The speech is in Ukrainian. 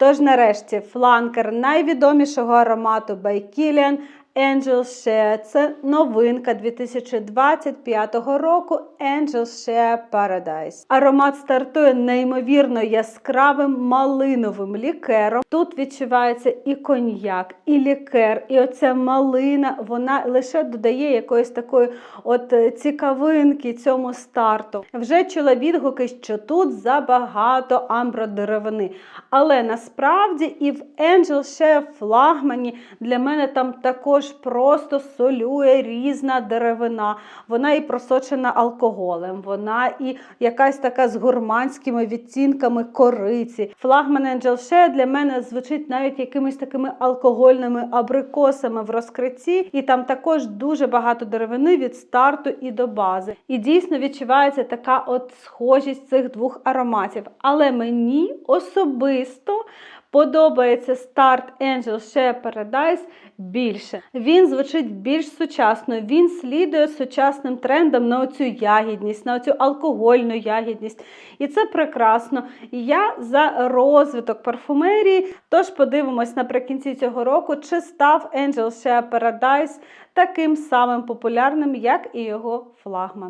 Тож, нарешті, фланкер найвідомішого аромату by Angel Share. Це новинка 2025 року Angel Share Paradise. Аромат стартує неймовірно яскравим малиновим лікером. Тут відчувається і коньяк, і лікер, і оця малина, вона лише додає якоїсь такої от е, цікавинки цьому старту. Вже чула відгуки, що тут забагато амбродеревини. Але насправді і в Angel Share флагмані для мене там також просто солює різна деревина. Вона і просочена алкоголем, вона і якась така з гурманськими відтінками кориці. Флагман Angel Share для мене звучить навіть якимись такими алкогольними абрикосами в розкритті, і там також дуже багато деревини від старту і до бази. І дійсно відчувається така от схожість цих двох ароматів. Але мені особисто подобається старт Angel Share Paradise більше. Він звучить більш сучасно, він слідує сучасним трендам на оцю ягідність, на оцю алкогольну ягідність. І це прекрасно. Я за розвиток парфумерії. Тож подивимось наприкінці цього року, чи став Angel Share Paradise таким самим популярним, як і його флагман.